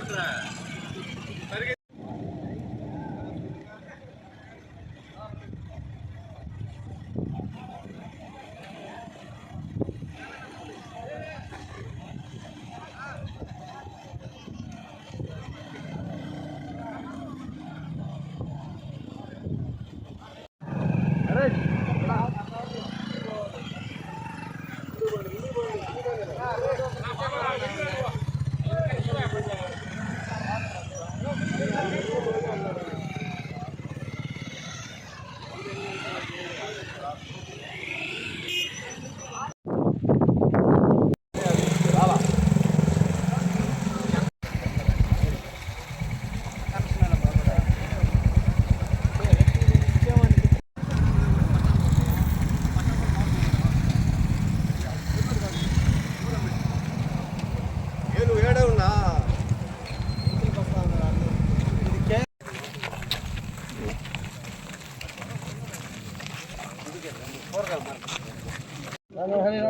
பேசுறேன்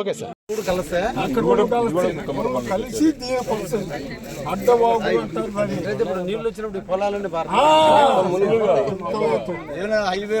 okay sir కలిసి అడ్డబాబు అంటారు దాన్ని. అయితే ఇప్పుడు నీళ్ళు వచ్చినప్పుడు బాగా హైవే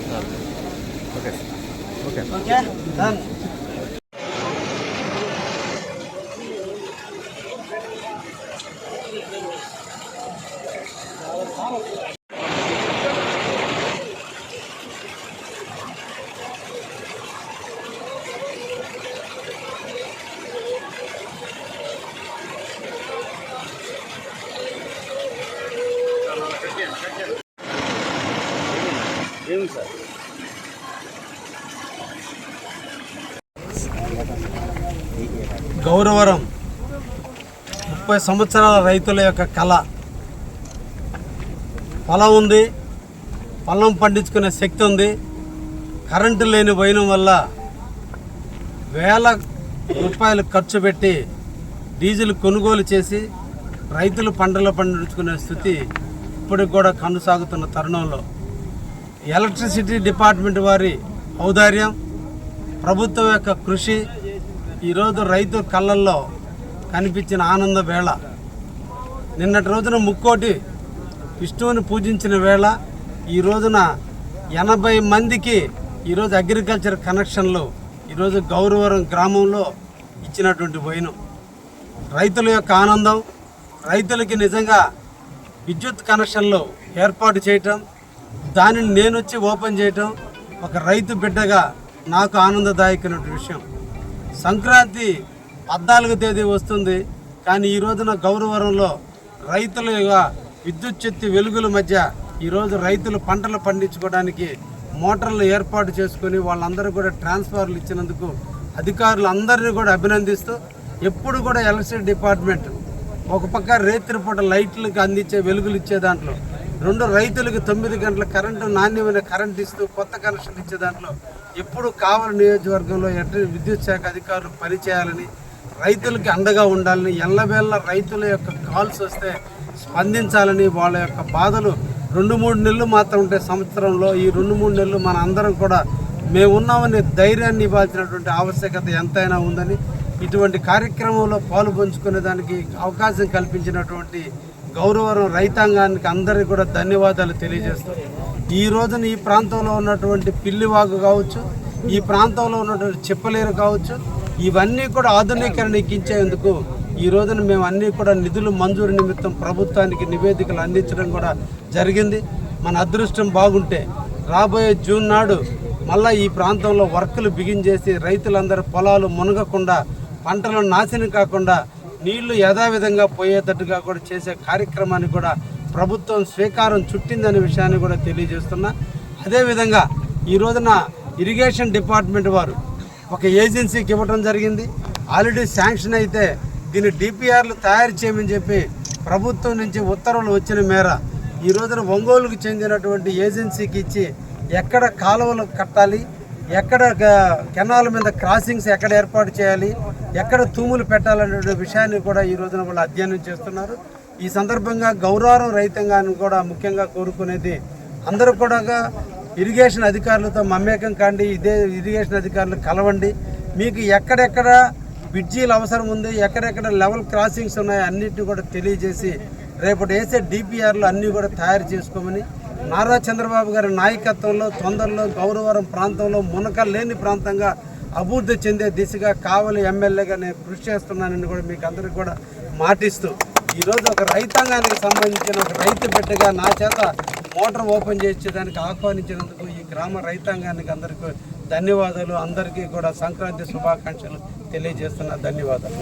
ఓకే. ఓకే. రాభ ఏషాం దివస గౌరవరం. ముప్పై సంవత్సరాల రైతుల యొక్క కళ. పొలం ఉంది. పొలం పండించుకునే శక్తి ఉంది. కరెంటు లేని పోయడం వల్ల వేల రూపాయలు ఖర్చు పెట్టి డీజిల్ కొనుగోలు చేసి రైతులు పంటలు పండించుకునే స్థితి ఇప్పటికి కూడా కొనసాగుతున్న తరుణంలో. ఎలక్ట్రిసిటీ డిపార్ట్మెంట్ వారి ఔదార్యం ప్రభుత్వం యొక్క కృషి ఈరోజు రైతు కళ్ళల్లో కనిపించిన ఆనంద వేళ. నిన్నటి రోజున ముక్కోటి విష్ణువుని పూజించిన వేళ ఈ రోజున ఎనభై మందికి ఈరోజు అగ్రికల్చర్ కనెక్షన్లు ఈరోజు గౌరవరం గ్రామంలో ఇచ్చినటువంటి పోయిన రైతుల యొక్క ఆనందం రైతులకి నిజంగా విద్యుత్ కనెక్షన్లు ఏర్పాటు చేయటం దానిని నేను వచ్చి ఓపెన్ చేయటం ఒక రైతు బిడ్డగా నాకు ఆనందదాయకమైన విషయం. సంక్రాంతి పద్నాలుగో తేదీ వస్తుంది. కానీ ఈ రోజున గౌరవరంలో రైతుల విద్యుత్ శక్తి వెలుగుల మధ్య ఈరోజు రైతులు పంటలు పండించుకోవడానికి మోటార్లు ఏర్పాటు చేసుకొని వాళ్ళందరూ కూడా ట్రాన్స్ఫర్లు ఇచ్చినందుకు అధికారులు అందరినీ కూడా అభినందిస్తూ ఎప్పుడు కూడా ఎలక్ట్రిసిటీ డిపార్ట్మెంట్ ఒక పక్క రేత్రిపూట లైట్లకు అందించే వెలుగులు ఇచ్చే దాంట్లో రెండు రైతులకు తొమ్మిది గంటల కరెంటు నాణ్యమైన కరెంట్ ఇస్తూ కొత్త కనెక్షన్ ఇచ్చే దాంట్లో ఎప్పుడు కావలి నియోజకవర్గంలో ఎట్లా విద్యుత్ శాఖ అధికారులు పనిచేయాలని రైతులకి అండగా ఉండాలని ఎల్లవేళ్ళ రైతుల యొక్క కాల్స్ వస్తే స్పందించాలని వాళ్ళ యొక్క బాధలు రెండు మూడు నెలలు మాత్రం ఉంటే సంవత్సరంలో ఈ రెండు మూడు నెలలు మన అందరం కూడా మేము ఉన్నామని ధైర్యాన్ని ఇవ్వాల్సినటువంటి ఆవశ్యకత ఎంతైనా ఉందని ఇటువంటి కార్యక్రమంలో పాలు పంచుకునే దానికి అవకాశం కల్పించినటువంటి గౌరవరం రైతాంగానికి అందరికీ కూడా ధన్యవాదాలు తెలియజేస్తాం ఈ రోజున ఈ ప్రాంతంలో ఉన్నటువంటి పిల్లివాగు కావచ్చు ఈ ప్రాంతంలో ఉన్నటువంటి చెప్పలేరు కావచ్చు ఇవన్నీ కూడా ఆధునీకరణ ఎక్కించేందుకు ఈ రోజున మేము అన్నీ కూడా నిధులు మంజూరు నిమిత్తం ప్రభుత్వానికి నివేదికలు అందించడం కూడా జరిగింది. మన అదృష్టం బాగుంటే రాబోయే జూన్ నాడు మళ్ళా ఈ ప్రాంతంలో వర్కులు బిగించేసి రైతులందరూ పొలాలు మునగకుండా పంటలు నాశనం కాకుండా నీళ్ళు యథావిధంగా పోయేటట్టుగా కూడా చేసే కార్యక్రమాన్ని కూడా ప్రభుత్వం స్వీకారం చుట్టిందనే విషయాన్ని కూడా తెలియజేస్తున్నా. అదేవిధంగా ఈ రోజున ఇరిగేషన్ డిపార్ట్మెంట్ వారు ఒక ఏజెన్సీకి ఇవ్వడం జరిగింది. ఆల్రెడీ శాంక్షన్ అయితే దీన్ని డిపిఆర్లు తయారు చేయమని చెప్పి ప్రభుత్వం నుంచి ఉత్తర్వులు వచ్చిన మేర ఈ రోజున ఒంగోలుకు చెందినటువంటి ఏజెన్సీకి ఇచ్చి ఎక్కడ కాలువలు కట్టాలి ఎక్కడ కెనాల మీద క్రాసింగ్స్ ఎక్కడ ఏర్పాటు చేయాలి ఎక్కడ తూములు పెట్టాలనే విషయాన్ని కూడా ఈ రోజున వాళ్ళు అధ్యయనం చేస్తున్నారు. ఈ సందర్భంగా గౌరవం రైతాంగాన్ని కూడా ముఖ్యంగా కోరుకునేది అందరూ కూడా ఇరిగేషన్ అధికారులతో మమేకం కాండి ఇదే ఇరిగేషన్ అధికారులు కలవండి. మీకు ఎక్కడెక్కడ బ్రిడ్జీలు అవసరం ఉంది ఎక్కడెక్కడ లెవెల్ క్రాసింగ్స్ ఉన్నాయో అన్నిటిని కూడా తెలియజేసి రేపటి వేసే డిపిఆర్లు అన్నీ కూడా తయారు చేసుకోమని నారా చంద్రబాబు గారి నాయకత్వంలో తొందరలో గౌరవరం ప్రాంతంలో మునక లేని ప్రాంతంగా అభివృద్ధి చెందే దిశగా కావలి ఎమ్మెల్యేగా నేను కృషి చేస్తున్నానని కూడా మీకు అందరికీ కూడా మాటిస్తూ ఈరోజు ఒక రైతాంగానికి సంబంధించిన ఒక రైతు బిడ్డగా నా చేత మోటార్ ఓపెన్ చేసేదానికి ఆహ్వానించినందుకు ఈ గ్రామ రైతాంగానికి అందరికీ ధన్యవాదాలు. అందరికీ కూడా సంక్రాంతి శుభాకాంక్షలు తెలియజేస్తున్న. ధన్యవాదాలు.